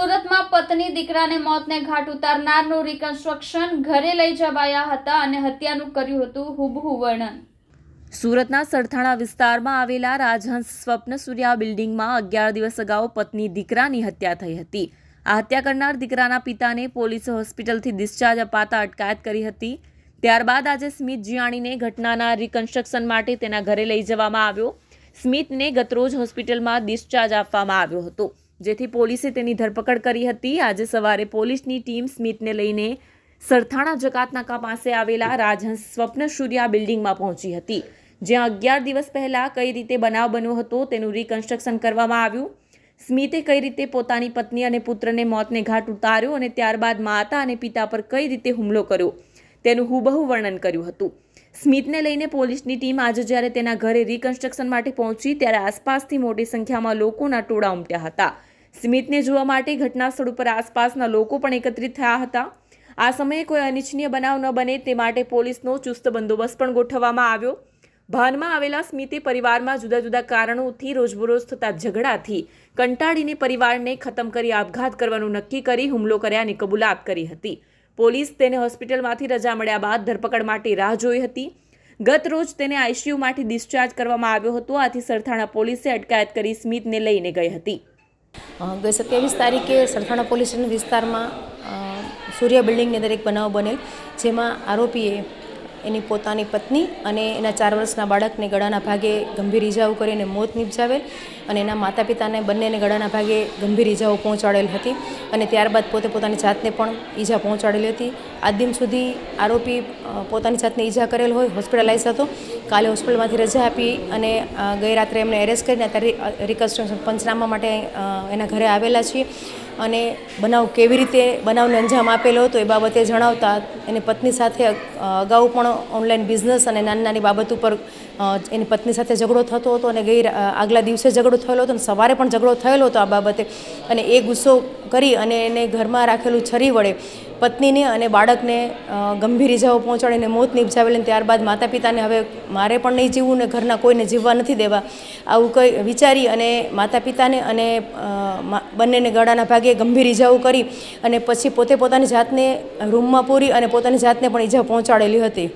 સુરતમાં પત્ની દીકરાને મોતને ઘાટ ઉતારનારનું રિકન્સ્ટ્રક્શન ઘરે લઈ જવાયા હતા અને હત્યાનું કર્યું હતું હુબહુ વર્ણન. સુરતના સરથાણા વિસ્તારમાં આવેલા રાજહંસ સ્વપ્ન સૂર્યા બિલ્ડિંગમાં અગિયાર દિવસ અગાઉ પત્ની દીકરાની હત્યા થઈ હતી. આ હત્યા કરનાર દીકરાના પિતાને પોલીસે હોસ્પિટલથી ડિસ્ચાર્જ અપાતા અટકાયત કરી હતી. ત્યારબાદ આજે સ્મિત જીયાણીને ઘટનાના રિકન્સ્ટ્રક્શન માટે તેના ઘરે લઈ જવામાં આવ્યો. સ્મિતને ગતરોજ હોસ્પિટલમાં ડિસ્ચાર્જ આપવામાં આવ્યો હતો. જેથી પોલીસે તેની ધરપકડ કરી હતી. આજે સવારે પોલીસની ટીમ સ્મિથને લઈને સરથાણા જકાતનાકા પાસે આવેલા રાજહંસ સ્વપ્ન સૂર્યા બિલ્ડિંગમાં પહોંચી હતી. જ્યાં અગિયાર દિવસ પહેલાં કઈ રીતે બનાવ બન્યો હતો તેનું રિકન્સ્ટ્રક્શન કરવામાં આવ્યું. સ્મિતે કઈ રીતે પોતાની પત્ની અને પુત્રને મોતને ઘાટ ઉતાર્યો અને ત્યારબાદ માતા અને પિતા પર કઈ રીતે હુમલો કર્યો તેનું હુબહુ વર્ણન કર્યું હતું. સ્મિતને લઈને પોલીસની ટીમ આજે જ્યારે તેના ઘરે રિકન્સ્ટ્રક્શન માટે પહોંચી, ત્યારે આસપાસથી મોટી સંખ્યામાં લોકોના ટોળા ઉમટ્યા હતા. સ્મિતને જોવા માટે ઘટના સ્થળ ઉપર આસપાસના લોકો પણ એકત્રિત થયા હતા. આ સમયે કોઈ અનિચ્છનીય બનાવ ન બને તે માટે પોલીસનો ચુસ્ત બંદોબસ્ત પણ ગોઠવવામાં આવ્યો. ભાનમાં આવેલા સ્મિતે પરિવારમાં જુદા જુદા કારણોથી રોજબરોજ થતા ઝઘડાથી કંટાળીને પરિવારને ખતમ કરી આપઘાત કરવાનું નક્કી કરી હુમલો કર્યાની કબૂલાત કરી હતી. પોલીસ તેને હોસ્પિટલમાંથી રજા મળ્યા બાદ ધરપકડ માટે રાહ જોઈ હતી. ગત રોજ તેને આઈસીયુમાંથી ડિસ્ચાર્જ કરવામાં આવ્યો હતો. આથી સરથાણા પોલીસે અટકાયત કરી સ્મિતને લઈને ગઈ હતી. ગઈ સત્યાવીસ તારીખે સરથાણા પોલીસ સ્ટેશન વિસ્તારમાં સૂર્ય બિલ્ડિંગની અંદર એક બનાવ બનેલ, જેમાં આરોપીએ એની પોતાની પત્ની અને એના ચાર વર્ષના બાળકને ગળાના ભાગે ગંભીર ઇજાઓ કરીને મોત નિપજાવેલ અને એના માતા પિતાને બંનેને ગળાના ભાગે ગંભીર ઇજાઓ પહોંચાડેલ હતી. અને ત્યારબાદ પોતે પોતાની જાતને પણ ઈજા પહોંચાડેલી હતી. આજ દિન સુધી આરોપી પોતાની જાતને ઈજા કરેલ હોય, હોસ્પિટલાઇઝ હતો કાલે હોસ્પિટલમાંથી રજા આપી અને ગઈ રાત્રે એમને એરેસ્ટ કરીને અત્યારે રિકન્સ્ટ્રક્શન પંચનામા માટે એના ઘરે આવેલા છીએ. અને બનાવ કેવી રીતે, બનાવને અંજામ આપેલો હતો એ બાબતે જણાવતા એની પત્ની સાથે અગાઉ પણ ઓનલાઈન બિઝનેસ અને નાની નાની બાબત ઉપર એની પત્ની સાથે ઝઘડો થતો હતો અને ગઈ આગલા દિવસે ઝઘડો થયેલો હતો અને સવારે પણ ઝઘડો થયેલો હતો આ બાબતે. અને એ ગુસ્સો કરી અને એને ઘરમાં રાખેલું છરી વડે પત્નીને અને બાળકને ગંભીર ઇજાઓ પહોંચાડીને મોત નિપજાવેલ અને ત્યારબાદ માતા પિતાને હવે મારે પણ નહીં જીવવું ને ઘરના કોઈને જીવવા નથી દેવા આવું કંઈ વિચારી અને માતા પિતાને અને બંનેને ગળાના ભાગે ગંભીર ઇજાઓ કરી અને પછી પોતે પોતાની જાતને રૂમમાં પૂરી અને પોતાની જાતને પણ ઈજા પહોંચાડેલી હતી.